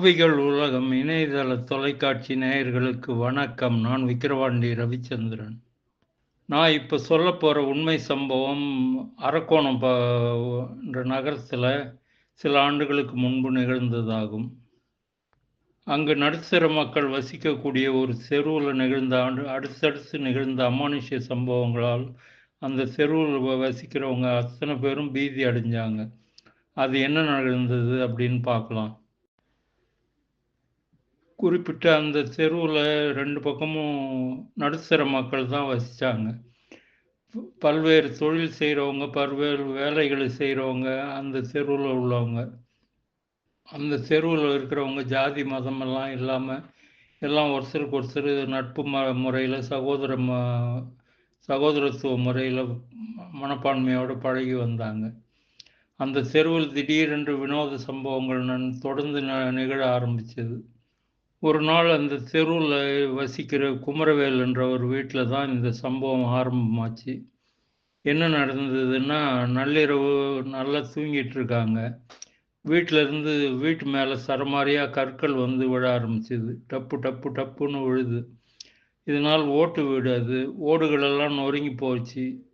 ஆவிகள் உலகம் இணையதள தொலைக்காட்சி நேயர்களுக்கு வணக்கம். நான் விக்கிரவாண்டி ரவிச்சந்திரன். நான் இப்போ சொல்ல போகிற உண்மை சம்பவம் அரக்கோணம் என்ற நகரத்தில் சில ஆண்டுகளுக்கு முன்பு நிகழ்ந்ததாகும். அங்கு நடுத்தர மக்கள் வசிக்கக்கூடிய ஒரு தெருவில் நிகழ்ந்த ஆண்டு அடுத்தடுத்து நிகழ்ந்த அமானுஷ்ய சம்பவங்களால் அந்த தெருவில் வசிக்கிறவங்க அத்தனை பேரும் பீதி அடைஞ்சாங்க. அது என்ன நடந்தது அப்படின்னு பார்க்கலாம். குறிப்பிட்ட அந்த தெருவில் ரெண்டு பக்கமும் நடுத்தர மக்கள் தான் வசித்தாங்க பல்வேறு தொழில் செய்கிறவங்க பல்வேறு வேலைகளை செய்கிறவங்க அந்த தெருவில் உள்ளவங்க. அந்த தெருவில் இருக்கிறவங்க ஜாதி மதமெல்லாம் இல்லாமல் எல்லாம் ஒருத்தருக்கு ஒருத்தர் நட்பு ம முறையில் சகோதர ம சகோதரத்துவ முறையில் மனப்பான்மையோடு பழகி வந்தாங்க. அந்த தெருவில் திடீரென்று வினோத சம்பவங்கள் நன் தொடர்ந்து நிகழ ஆரம்பித்தது ஒரு நாள் அந்த தெருவில் வசிக்கிற குமரவேல் என்ற ஒரு வீட்டில் தான் இந்த சம்பவம் ஆரம்பமாச்சு. என்ன நடந்ததுன்னா நள்ளிரவு நல்லா தூங்கிட்டு இருக்காங்க. வீட்டில் இருந்து வீட்டு மேலே சரமாரியாக கற்கள் வந்து விழ ஆரம்பிச்சுது. டப்பு டப்பு டப்புன்னு விழுது. இதனால் ஓட்டு வீடு அது. ஓடுகளெல்லாம் நொறுங்கி போச்சு.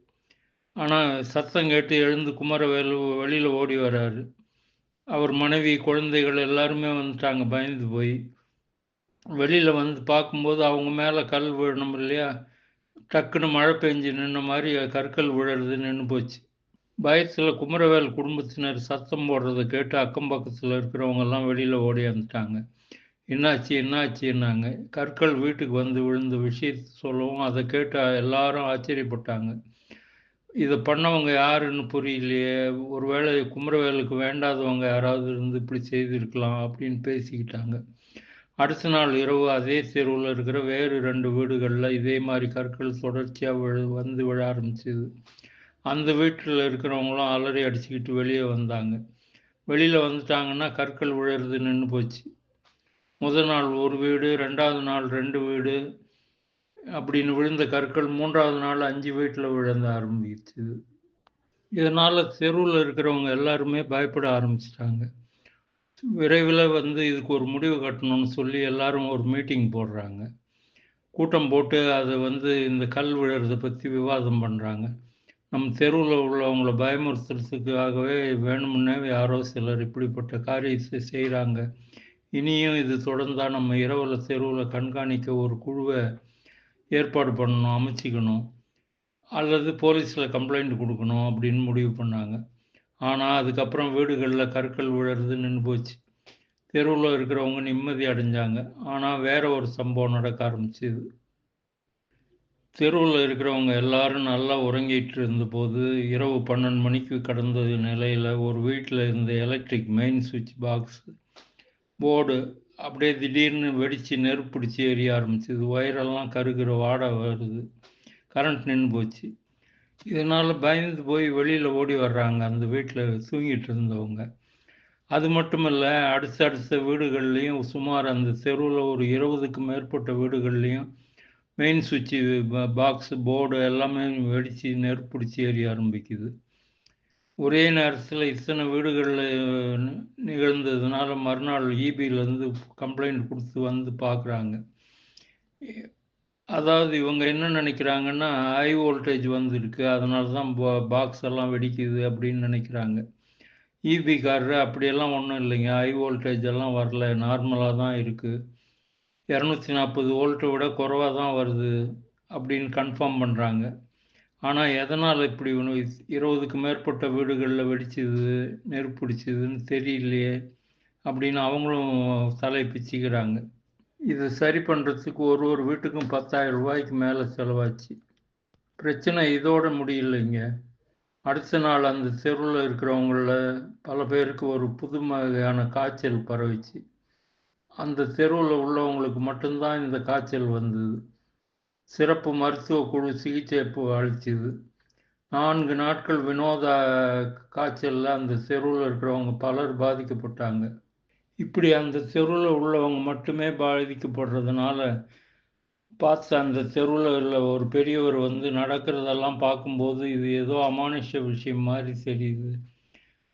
ஆனால் சத்தம் கேட்டு எழுந்து குமரவேல் வெளியில் ஓடி வராரு. அவர் மனைவி குழந்தைகள் எல்லாருமே வந்துட்டாங்க. பயந்து போய். வெளியில் வந்து பார்க்கும்போது அவங்க மேலே கல் விழணும் இல்லையா? டக்குன்னு மழை பெஞ்சு நின்ன மாதிரி கற்கள் விழுறது நின்று போச்சு. பயத்தில் குமரவேல் குடும்பத்தினர் சத்தம் போடுறத கேட்டு அக்கம் பக்கத்தில் இருக்கிறவங்கெல்லாம் வெளியில் ஓடி வந்துட்டாங்க. என்னாச்சு என்னாச்சுன்னாங்க கற்கள் வீட்டுக்கு வந்து விழுந்த விஷயத்தை சொல்லவும் அதை கேட்டு எல்லாரும் ஆச்சரியப்பட்டாங்க. இதை பண்ணவங்க யாருன்னு புரியலையே. ஒருவேளை குமரவேலுக்கு வேண்டாதவங்க யாராவது இருந்து இப்படி செய்திருக்கலாம் அப்படின்னு பேசிக்கிட்டாங்க. அடுத்த நாள் இரவு அதே தெருவில் இருக்கிற வேறு ரெண்டு வீடுகளில் இதே மாதிரி கற்கள் தொடர்ச்சியாக விழு வந்து விழ ஆரம்பிச்சது. அந்த வீட்டில் இருக்கிறவங்களும் அலறி அடிச்சுக்கிட்டு வெளியே வந்தாங்க. வெளியில் வந்துட்டாங்கன்னா கற்கள் விழுறது நின்று போச்சு. முதல் நாள் ஒரு வீடு ரெண்டாவது நாள் ரெண்டு வீடு அப்படின்னு விழுந்த கற்கள் மூன்றாவது நாள் அஞ்சு வீட்டில் விழுந்த ஆரம்பிச்சுது. இதனால் தெருவில் இருக்கிறவங்க எல்லாருமே பயப்பட ஆரம்பிச்சிட்டாங்க. விரைவில் வந்து இதுக்கு ஒரு முடிவு கட்டணும்னு சொல்லி எல்லாரும் ஒரு மீட்டிங் போடுறாங்க. கூட்டம் போட்டு அதை வந்து இந்த கல் விழுறதை பற்றி விவாதம் பண்ணுறாங்க நம் தெருவில் உள்ளவங்கள பயமுறுத்துறதுக்காகவே வேணும்னே யாரோ சிலர் இப்படிப்பட்ட காரியத்தை செய்கிறாங்க இனியும் இது தொடர்ந்தால் நம்ம இரவில் தெருவில் கண்காணிக்க ஒரு குழுவை ஏற்பாடு பண்ணணும் அமைச்சிக்கணும். அல்லது போலீஸில் கம்ப்ளைண்ட் கொடுக்கணும் அப்படின்னு முடிவு பண்ணாங்க. ஆனால் அதுக்கப்புறம் வீடுகளில் கற்கள் விழுறது நின்று போச்சு. தெருவில் இருக்கிறவங்க நிம்மதி அடைஞ்சாங்க. ஆனால் வேற ஒரு சம்பவம் நடக்க ஆரம்பிச்சுது. தெருவில் இருக்கிறவங்க எல்லாரும் நல்லா உறங்கிட்டு இருந்தபோது இரவு பன்னெண்டு மணிக்கு கடந்த நிலையில் ஒரு வீட்டில் இருந்த எலக்ட்ரிக் மெயின் சுவிட்ச் பாக்ஸ் போர்டு அப்படியே திடீர்னு வெடித்து நெருப்பிடிச்சு எரிய ஆரம்பிச்சுது. ஒயரெல்லாம் கருகிற வாடை வருது. கரண்ட் நின்று போச்சு. இதனால் பயந்து போய் வெளியில் ஓடி வர்றாங்க. அந்த வீட்டில் தூங்கிட்டு இருந்தவங்க. அது மட்டும் இல்லை அடுத்த அடுத்த வீடுகள்லேயும் சுமார் அந்த தெருவில் ஒரு இருபதுக்கு மேற்பட்ட வீடுகள்லேயும் மெயின் சுவிட்சு பாக்ஸ் போர்டு எல்லாமே வெடித்து நெருப்பிடிச்சு எரிய ஆரம்பிக்குது. ஒரே நேரத்தில் இத்தனை வீடுகளில் நிகழ்ந்ததுனால மறுநாள் இபியிலேருந்து கம்ப்ளைண்ட் கொடுத்து வந்து பார்க்குறாங்க அதாவது இவங்க என்ன நினைக்கிறாங்கன்னா ஹை வோல்டேஜ் வந்துருக்கு. அதனால தான் பாக்ஸ் எல்லாம் வெடிக்குது அப்படின்னு நினைக்கிறாங்க. இபிக்காரரு அப்படியெல்லாம் ஒன்றும் இல்லைங்க. ஹை வோல்டேஜ் எல்லாம் வரல. நார்மலாக தான் இருக்குது இரநூத்தி நாற்பது வோல்ட்டை விட குறைவாக தான் வருது அப்படின்னு கன்ஃபார்ம் பண்ணுறாங்க ஆனால் எதனால் இப்படி ஒன்று இருபதுக்கு மேற்பட்ட வீடுகளில் வெடிச்சது நெருப்பிடிச்சதுன்னு தெரியலையே அப்படின்னு அவங்களும் தலை பிச்சுக்கிறாங்க. இது சரி பண்ணுறதுக்கு ஒரு ஒரு வீட்டுக்கும் பத்தாயிரம் ரூபாய்க்கு மேலே செலவாச்சு. பிரச்சனை இதோட முடியலைங்க. அடுத்த நாள் அந்த தெருவில் இருக்கிறவங்கள பல பேருக்கு ஒரு புது வகையான காய்ச்சல் பரவிச்சு. அந்த தெருவில் உள்ளவங்களுக்கு மட்டும்தான் இந்த காய்ச்சல் வந்தது. சிறப்பு மருத்துவ குழு சிகிச்சை அளிச்சுது? நான்கு நாட்கள் வினோத காய்ச்சலில் அந்த தெருவில் இருக்கிறவங்க பலர் பாதிக்கப்பட்டாங்க. இப்படி அந்த தெருவில் உள்ளவங்க மட்டுமே பாதிக்கப்படுறதுனால பார்த்து அந்த தெருவில் உள்ள ஒரு பெரியவர் வந்து நடக்கிறதெல்லாம் பார்க்கும்போது இது ஏதோ அமானுஷ விஷயம் மாதிரி தெரியுது.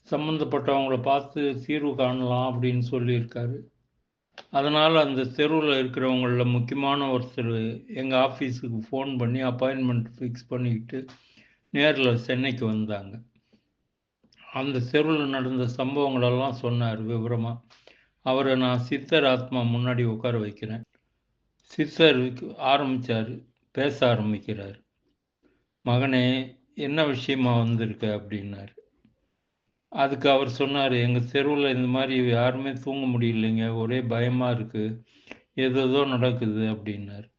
சம்மந்தப்பட்டவங்கள பார்த்து தீர்வு காணலாம் அப்படின்னு சொல்லியிருக்காரு. அதனால் அந்த தெருவில் இருக்கிறவங்களில் முக்கியமான ஒருத்தர் எங்கள் ஆஃபீஸுக்கு ஃபோன் பண்ணி அப்பாயின்மெண்ட் ஃபிக்ஸ் பண்ணிக்கிட்டு நேரில் சென்னைக்கு வந்தாங்க. அந்த தெருவில் நடந்த சம்பவங்களெல்லாம் சொன்னார் விவரமாக அவரை நான் சித்தர் ஆத்மா முன்னாடி உட்கார வைக்கிறேன். சித்தர் ஆரம்பித்தார் பேச ஆரம்பிக்கிறார். மகனே என்ன விஷயமா வந்திருக்க? அப்படின்னாரு. அதுக்கு அவர் சொன்னார் எங்கள் தெருவில் இந்த மாதிரி யாருமே தூங்க முடியலைங்க. ஒரே பயமாக இருக்குது எதோ நடக்குது. அப்படின்னார்.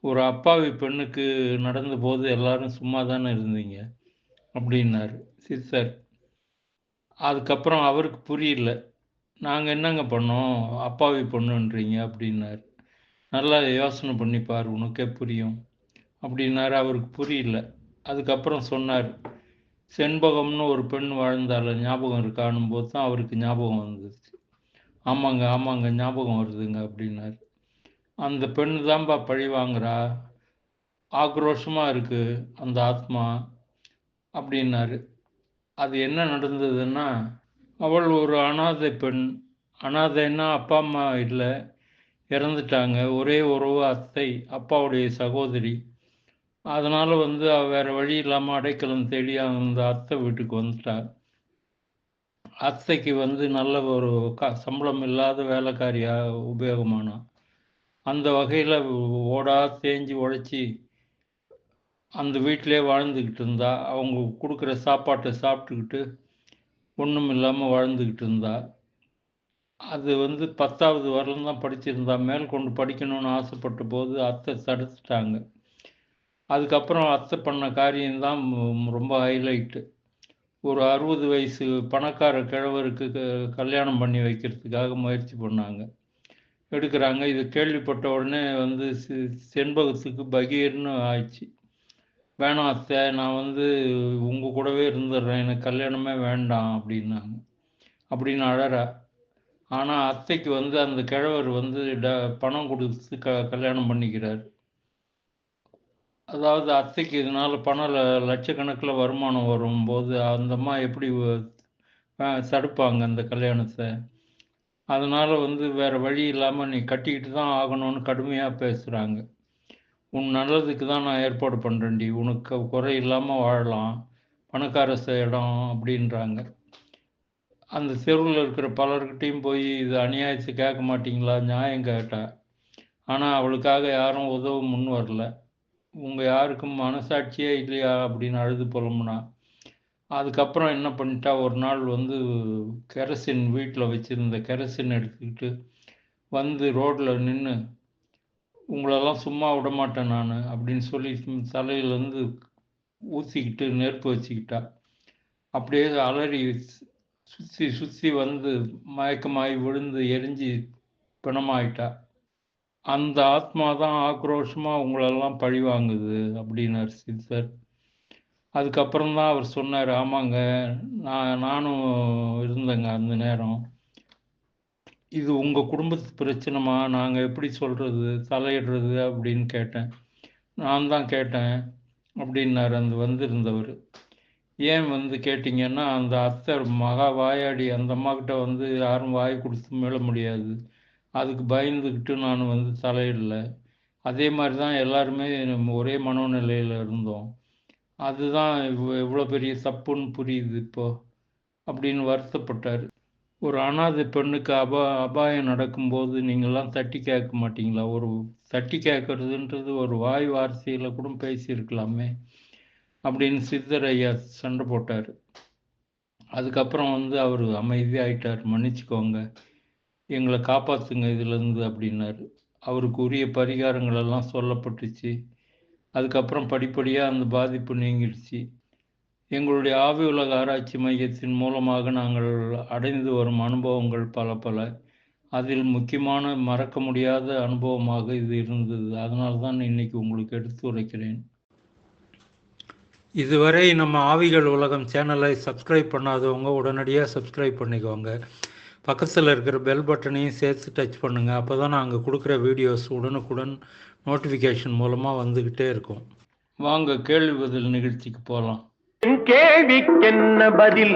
ஒரு அப்பாவி பெண்ணுக்கு நடந்த போது எல்லாரும் சும்மா தானே இருந்தீங்க? அப்படின்னாரு சித்தர். அதுக்கப்புறம் அவருக்கு புரியல. நாங்கள் என்னங்க பண்ணோம்? அப்பாவி பொண்ணுன்றீங்க அப்படின்னாரு. நல்லா யோசனை பண்ணிப்பார் உனக்கே புரியும் அப்படின்னாரு. அவருக்கு புரியல. அதுக்கப்புறம் சொன்னார் செண்பகம்னு ஒரு பெண் வாழ்ந்தால ஞாபகம் இருக்கானும் போது தான் அவருக்கு ஞாபகம் வந்துச்சு ஆமாங்க ஆமாங்க ஞாபகம் வருதுங்க அப்படின்னாரு. அந்த பெண் தான்ப்பா பழி வாங்குறா? ஆக்ரோஷமாக இருக்கு அந்த ஆத்மா அப்படின்னாரு. அது என்ன நடந்ததுன்னா அவள் ஒரு அனாதை பெண். அனாதைன்னா அப்பா அம்மா இல்லை. இறந்துட்டாங்க. ஒரே உறவு அத்தை அப்பாவுடைய சகோதரி. அதனால் வந்து வேறு வழி இல்லாமல் அடைக்கலம் தேடி அந்த அத்தை வீட்டுக்கு வந்துட்டார். அத்தைக்கு வந்து நல்ல ஒரு க சம்பளம் இல்லாத வேலைக்காரியாக உபயோகமானா. அந்த வகையில் ஓடா தேஞ்சு உழைச்சி அந்த வீட்டிலே வாழ்ந்துக்கிட்டு இருந்தா. அவங்க கொடுக்குற சாப்பாட்டை சாப்பிட்டுக்கிட்டு ஒன்றும் இல்லாமல் வாழ்ந்துக்கிட்டு இருந்தா அது வந்து பத்தாவது வரலும் தான் படிச்சிருந்தா மேல் கொண்டு படிக்கணும்னு ஆசைப்பட்ட போது அத்தை தடுத்துட்டாங்க. அதுக்கப்புறம் அத்தை பண்ண காரியம்தான் ரொம்ப ஹைலைட்டு ஒரு அறுபது வயசு பணக்கார கிழவருக்கு கல்யாணம் பண்ணி வைக்கிறதுக்காக முயற்சி பண்ணாங்க. எடுக்கிறாங்க. இது கேள்விப்பட்ட உடனே வந்து செண்பகத்துக்கு பகீர்னு ஆயிடுச்சு. வேணாம் அத்தை நான் வந்து உங்கள் கூடவே இருந்துடுறேன் எனக்கு கல்யாணமே வேண்டாம் அப்படின்னாங்க. அப்படின்னு அழறா. ஆனால் அத்தைக்கு வந்து அந்த கிழவர் வந்து ட பணம் கொடுத்து க கல்யாணம் பண்ணிக்கிறார். அதாவது அத்தைக்கு இதனால் பணம் ல லட்சக்கணக்கில் வருமானம் வரும்போது அந்த அம்மா எப்படி தடுப்பாங்க அந்த கல்யாணத்தை? அதனால் வந்து வேறு வழி இல்லாமல் நீ கட்டிக்கிட்டு தான் ஆகணும்னு கடுமையாக பேசுகிறாங்க உன் நல்லதுக்கு தான் நான் ஏற்பாடு பண்ணுறேன்டி உனக்கு குறை இல்லாமல் வாழலாம். பணக்கார இடம் அப்படின்றாங்க. அந்த தெருவில் இருக்கிற பலர்கிட்டையும் போய் இது அநியாயத்தை கேட்க மாட்டிங்களா? நியாயம் கேட்டா. ஆனால் அவளுக்காக யாரும் உதவ முன் வரல. உங்கள் யாருக்கும் மனசாட்சியே இல்லையா? அப்படின்னு அழுது புலம்புனா. அதுக்கப்புறம் என்ன பண்ணிட்டா? ஒரு நாள் வந்து கெரசின் வீட்டில் வச்சுருந்த கெரசின் எடுத்துக்கிட்டு வந்து ரோட்டில் நின்று உங்களெல்லாம் சும்மா விட மாட்டேன் நான் அப்படின்னு சொல்லி தலையிலேருந்து ஊற்றிக்கிட்டு நெருப்பு வச்சுக்கிட்டா. அப்படியே அலறி சுற்றி சுற்றி வந்து மயக்கமாகி விழுந்து எரிஞ்சு பிணமாயிட்டா. அந்த ஆத்மா தான் ஆக்ரோஷமாக உங்களெல்லாம் பழி வாங்குது அப்படின்னார் சித்தர். அதுக்கப்புறம் தான் அவர் சொன்னார் ஆமாங்க நான் நானும் இருந்தேங்க அந்த நேரம். இது உங்கள் குடும்பத்து பிரச்சனைமா நாங்கள் எப்படி சொல்கிறது தலையிடுறது அப்படின்னு கேட்டேன். நான் தான் கேட்டேன் அப்படின்னார் அந்த வந்திருந்தவர். ஏன் வந்து கேட்டிங்கன்னா அந்த அத்தை மகா வாயாடி அந்த அம்மாக்கிட்ட வந்து யாரும் வாய் கொடுத்து மீள முடியாது. அதுக்கு பயந்துக்கிட்டு நான் வந்து தலையிடல. அதே மாதிரி தான் எல்லாருமே ஒரே மனோநிலையில் இருந்தோம். அதுதான் இவ்வளோ பெரிய தப்புன்னு புரியுது இப்போ அப்படின்னு வருத்தப்பட்டார். ஒரு அனாதை பெண்ணுக்கு அபா அபாயம் நடக்கும்போது நீங்கள்லாம் தட்டி கேட்க மாட்டீங்களா? ஒரு தட்டி கேட்கறதுன்றது ஒரு வாய் வார்த்தையில் கூட பேசியிருக்கலாமே அப்படின்னு சித்தர் ஐயா சண்டை போட்டார். அதுக்கப்புறம் வந்து அவர் அமைதியாகிட்டார் மன்னிச்சுக்கோங்க. எங்களை காப்பாற்றுங்க இதுலேருந்து அப்படின்னாரு. அவருக்கு உரிய பரிகாரங்கள் எல்லாம் சொல்லப்பட்டுச்சு. அதுக்கப்புறம் படிப்படியாக அந்த பாதிப்பு நீங்கிடுச்சு. எங்களுடைய ஆவி உலக ஆராய்ச்சி மையத்தின் மூலமாக நாங்கள் அடைந்து வரும் அனுபவங்கள் பல பல. அதில் முக்கியமான மறக்க முடியாத அனுபவமாக இது இருந்தது. அதனால தான் இன்னைக்கு உங்களுக்கு எடுத்து உரைக்கிறேன். இதுவரை நம்ம ஆவிகள் உலகம் சேனலை சப்ஸ்கிரைப் பண்ணாதவங்க உடனடியாக சப்ஸ்கிரைப் பண்ணிக்கோங்க. பக்கத்தில் இருக்கிற பெல் பட்டனையும் சேர்த்து டச் பண்ணுங்கள் அப்போ தான் நாங்கள் கொடுக்குற வீடியோஸ் உடனுக்குடன் நோட்டிஃபிகேஷன் மூலமாக வந்துக்கிட்டே இருக்கும். வாங்க கேள்வி பதில் நிகழ்ச்சிக்கு போகலாம். என் கேள்விக்கென்ன பதில்?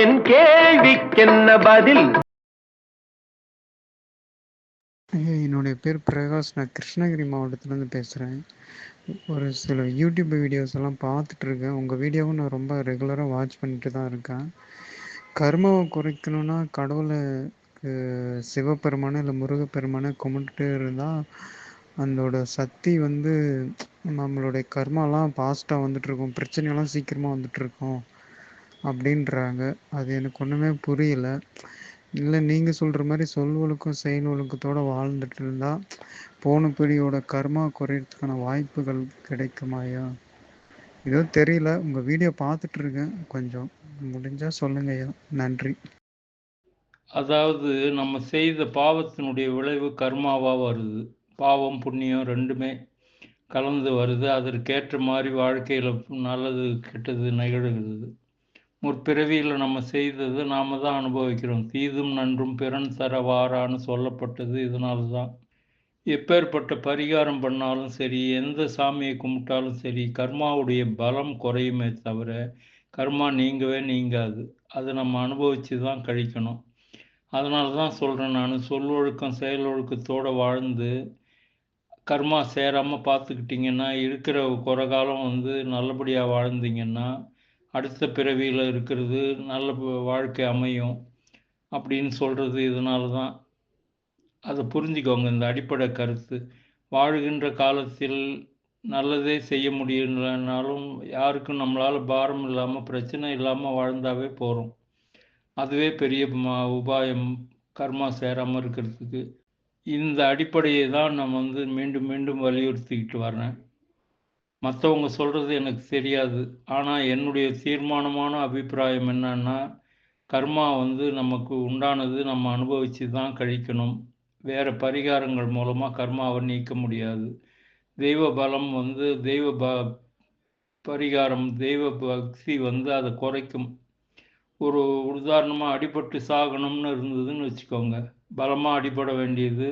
என் கேள்விக்கென்ன பதில்? என்னுடைய பேர் பிரகாஷ். நான் கிருஷ்ணகிரி மாவட்டத்துலேருந்து பேசுகிறேன் ஒரு சில யூடியூப் வீடியோஸ் எல்லாம் பார்த்துட்ருக்கேன் உங்கள் வீடியோவும் நான் ரொம்ப ரெகுலராக வாட்ச் பண்ணிட்டு தான் இருக்கேன். கர்மாவை குறைக்கணும்னா கடவுளை சிவபெருமானை இல்லை முருகப்பெருமானை கும்பிட்டுட்டு இருந்தால் அதோட சக்தி வந்து நம்மளுடைய கர்மாலாம் பாஸ்ட்டாக வந்துட்டுருக்கும். பிரச்சனையெல்லாம் சீக்கிரமாக வந்துட்டுருக்கும் அப்படின்றாங்க. அது எனக்கு ஒன்றுமே புரியல. இல்லை நீங்கள் சொல்கிற மாதிரி சொல் ஒழுக்கம் செயல் ஒழுக்கத்தோடு வாழ்ந்துட்டு இருந்தால் போன பிடியோட கர்மா குறையிறதுக்கான வாய்ப்புகள் கிடைக்குமாயா ஏதோ தெரியல. உங்கள் வீடியோ பார்த்துட்டு இருக்கேன் கொஞ்சம். முடிஞ்சால் சொல்லுங்க ஐயா. நன்றி. அதாவது நம்ம செய்த பாவத்தினுடைய விளைவு கர்மாவாக வருது. பாவம் புண்ணியம் ரெண்டுமே கலந்து வருது அதற்கேற்ற மாதிரி வாழ்க்கையில் நல்லது கெட்டது நிகழ்கிறது. முற்பிறவியில் நம்ம செய்தது நாம் தான் அனுபவிக்கிறோம். தீதும் நன்றும் பிறன் தரவாரான்னு சொல்லப்பட்டது இதனால தான். எப்பேற்பட்ட பரிகாரம் பண்ணாலும் சரி எந்த சாமியை கும்பிட்டாலும் சரி கர்மாவுடைய பலம் குறையுமே தவிர கர்மா நீங்கவே நீங்காது. அதை நம்ம அனுபவித்து தான் கழிக்கணும். அதனால தான் சொல்கிறேன் நான். சொல்லொழுக்கம் செயலொழுக்கத்தோடு வாழ்ந்து கர்மா சேராமல் பார்த்துக்கிட்டிங்கன்னா இருக்கிற குறை காலம் வந்து நல்லபடியாக வாழ்ந்தீங்கன்னா அடுத்த பிறவியில் இருக்கிறது நல்ல வாழ்க்கை அமையும் அப்படின்னு சொல்கிறது இதனால தான் அதை புரிஞ்சுக்கோங்க இந்த அடிப்படை கருத்து. வாழ்கின்ற காலத்தில் நல்லதே செய்ய முடியலனாலும் யாருக்கும் நம்மளால் பாரம் இல்லாமல் பிரச்சனை இல்லாமல் வாழ்ந்தாவே போகிறோம் அதுவே பெரிய உபாயம் கர்மா சேராமல் இருக்கிறதுக்கு. இந்த அடிப்படையை தான் நான் வந்து மீண்டும் மீண்டும் வலியுறுத்திக்கிட்டு வரேன் மற்றவங்க சொல்கிறது எனக்கு தெரியாது. ஆனால் என்னுடைய தீர்மானமான அபிப்பிராயம் என்னன்னா கர்மா வந்து நமக்கு உண்டானது நம்ம அனுபவித்து தான் கழிக்கணும். வேறு பரிகாரங்கள் மூலமாக கர்மாவை நீக்க முடியாது. தெய்வ பலம் வந்து தெய்வ ப பரிகாரம் தெய்வ பக்தி வந்து அதை குறைக்கும். ஒரு உதாரணமாக அடிபட்டு சாகணும்னு இருந்ததுன்னு வச்சுக்கோங்க. பலமாக அடிபட வேண்டியது.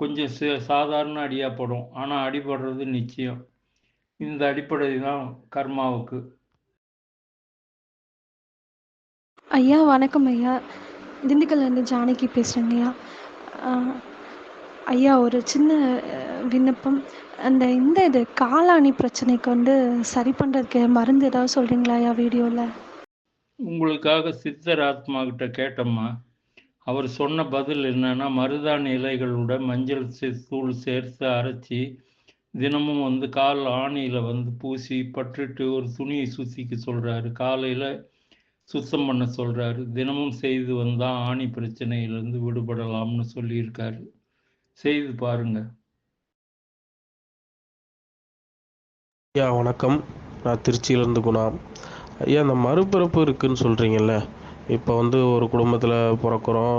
கொஞ்சம் சாதாரண அடியாக படும். ஆனால் அடிபடுறது நிச்சயம். இந்த அடிப்படை தான் கர்மாவுக்கு. ஐயா வணக்கம் ஐயா. திண்டுக்கல்லேருந்து ஜானகி பேசுகிறேங்க ஐயா. ஆஹ், ஐயா ஒரு சின்ன விண்ணப்பம். அந்த இந்த இது காலாணி பிரச்சனைக்கு வந்து சரி பண்ணுறதுக்கு மருந்து ஏதாவது சொல்கிறீங்களா ஐயா வீடியோவில் உங்களுக்காக சித்தர் ஆத்மா கிட்ட கேட்டோம்மா. அவர் சொன்ன பதில் என்னன்னா மருதாணி இலைகளோட மஞ்சள் சே- தூள் சேர்த்து அரைச்சி தினமும் வந்து கால் ஆணியில் வந்து பூசி பட்டுட்டு ஒரு துணியை சுத்திக்க சொல்கிறாரு காலையில் சுத்தம் பண்ண சொல்கிறாரு தினமும் செய்து வந்தால் ஆணி பிரச்சனையிலேருந்து விடுபடலாம்னு சொல்லியிருக்காரு. செய்து பாருங்க. ஐயா வணக்கம். நான் திருச்சியிலேருந்து குணா ஐயா இந்த மறுபிறப்பு இருக்குன்னு சொல்கிறீங்கல்ல இப்போ வந்து ஒரு குடும்பத்தில் பிறக்கிறோம்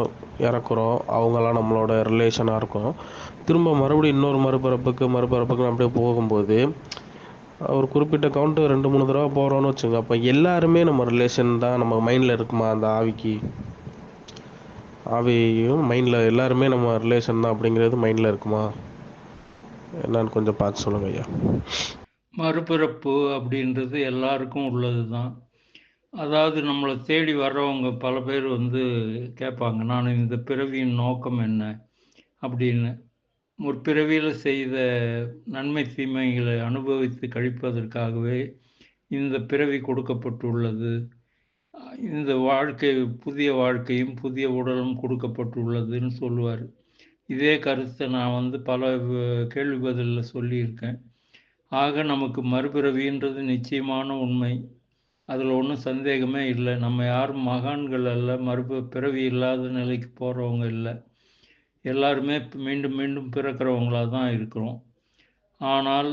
இறக்குறோம் அவங்கெல்லாம் நம்மளோட ரிலேஷனாக இருக்கும். திரும்ப மறுபடியும் இன்னொரு மறுபிறப்புக்கு மறுபிறப்புக்கு அப்படியே போகும்போது ஒரு குறிப்பிட்ட கவுண்ட்டு ரெண்டு மூணு தடவை போகிறோன்னு வச்சுங்க அப்போ எல்லாருமே நம்ம ரிலேஷன் தான் நம்ம மைண்டில் இருக்குமா அந்த ஆவிக்கு? ஆவியும் மைண்டில் எல்லாருமே நம்ம ரிலேஷன் தான் அப்படிங்கிறது மைண்டில் இருக்குமா? என்னன்னு கொஞ்சம் பார்த்து சொல்லுங்கள் ஐயா. மறுபிறப்பு அப்படின்றது எல்லாருக்கும் உள்ளது தான் அதாவது நம்மளை தேடி வர்றவங்க பல பேர் வந்து கேட்பாங்க நான் இந்த பிறவியின் நோக்கம் என்ன? அப்படின்னு. முற்பிறவியில் செய்த நன்மை தீமைகளை அனுபவித்து கழிப்பதற்காகவே இந்த பிறவி கொடுக்கப்பட்டுள்ளது. இந்த வாழ்க்கை புதிய வாழ்க்கையும் புதிய உடலும் கொடுக்கப்பட்டுள்ளதுன்னு சொல்லுவார். இதே கருத்தை நான் வந்து பல கேள்வி பதிலில் சொல்லியிருக்கேன். ஆக நமக்கு மறுபிறவின்றது நிச்சயமான உண்மை. அதில் ஒன்றும் சந்தேகமே இல்லை. நம்ம யாரும் மகான்கள் அல்ல மறுப பிறவி இல்லாத நிலைக்கு போகிறவங்க இல்லை. எல்லாருமே மீண்டும் மீண்டும் பிறக்கிறவங்களாக தான் இருக்கிறோம். ஆனால்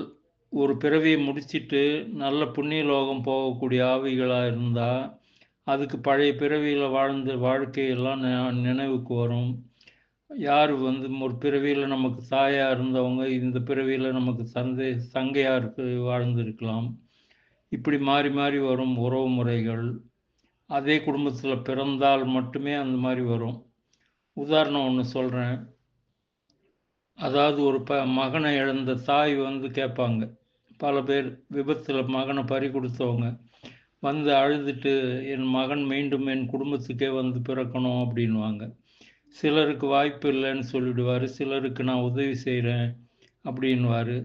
ஒரு பிறவியை முடிச்சிட்டு நல்ல புண்ணிய லோகம் போகக்கூடிய ஆவிகளாக இருந்தால் அதுக்கு பழைய பிறவியில் வாழ்ந்த வாழ்க்கையெல்லாம் நினைவுக்கு வரும். யார் வந்து ஒரு பிறவியில் நமக்கு தாயாக இருந்தவங்க இந்த பிறவியில் நமக்கு தந்தை சங்கையாக இருக்கு வாழ்ந்திருக்கலாம். இப்படி மாறி மாறி வரும் உறவு முறைகள். அதே குடும்பத்தில் பிறந்தால் மட்டுமே அந்த மாதிரி வரும். உதாரணம் ஒன்று சொல்கிறேன் அதாவது ஒரு ப மகனை இழந்த தாய் வந்து கேட்பாங்க. பல பேர் விபத்தில் மகனை பறி கொடுத்தவங்க. வந்து அழுதுட்டு என் மகன் மீண்டும் என் குடும்பத்துக்கே வந்து பிறக்கணும் அப்படின்வாங்க சிலருக்கு வாய்ப்பு இல்லைன்னு சொல்லிடுவார் சிலருக்கு நான் உதவி செய்கிறேன் அப்படின்வார்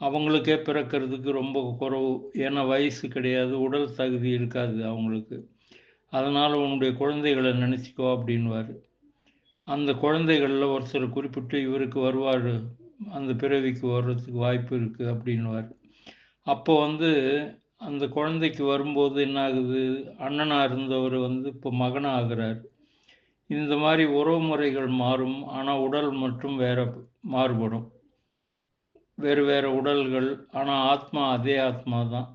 அவங்களுக்கே பிறக்கிறதுக்கு ரொம்ப குறவு. ஏன்னா வயசு கிடையாது உடல் தகுதி இருக்காது அவங்களுக்கு. அதனால் உன்னுடைய குழந்தைகளை நினச்சிக்கோ அப்படின்வார் அந்த குழந்தைகளில் ஒருத்தர் குறிப்பிட்டு இவருக்கு வருவார் அந்த பிறவிக்கு வர்றதுக்கு வாய்ப்பு இருக்குது அப்படின்வார் அப்போ வந்து அந்த குழந்தைக்கு வரும்போது என்ன ஆகுது அண்ணனாக இருந்தவர் வந்து இப்போ மகனாக ஆகிறார் இந்த மாதிரி உறவு முறைகள் மாறும் ஆனால் உடல் மட்டும் வேற மாறுபடும். வேறு வேறு உடல்கள் ஆனால் ஆத்மா அதே ஆத்மா தான்.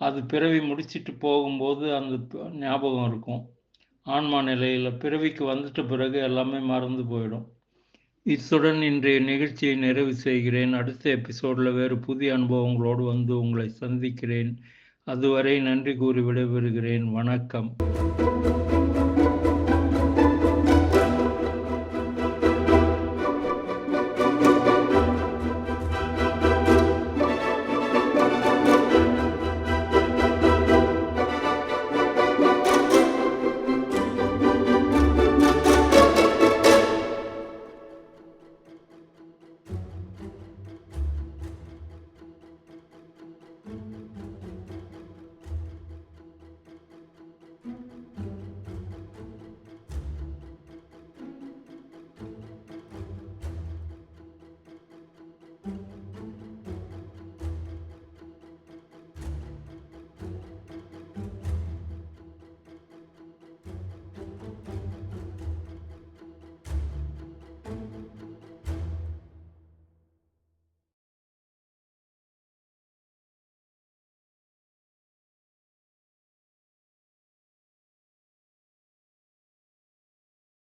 அது பிறவி முடிச்சிட்டு போகும்போது அந்த ஞாபகம் இருக்கும். ஆன்மா நிலையில் பிறவிக்கு வந்துட்ட பிறகு எல்லாமே மறந்து போயிடும். இத்துடன் இன்றைய நிகழ்ச்சியை நிறைவு செய்கிறேன். அடுத்த எபிசோடில் வேறு புதிய அனுபவங்களோடு வந்து உங்களை சந்திக்கிறேன். அதுவரை நன்றி கூறி விடைபெறுகிறேன். வணக்கம்.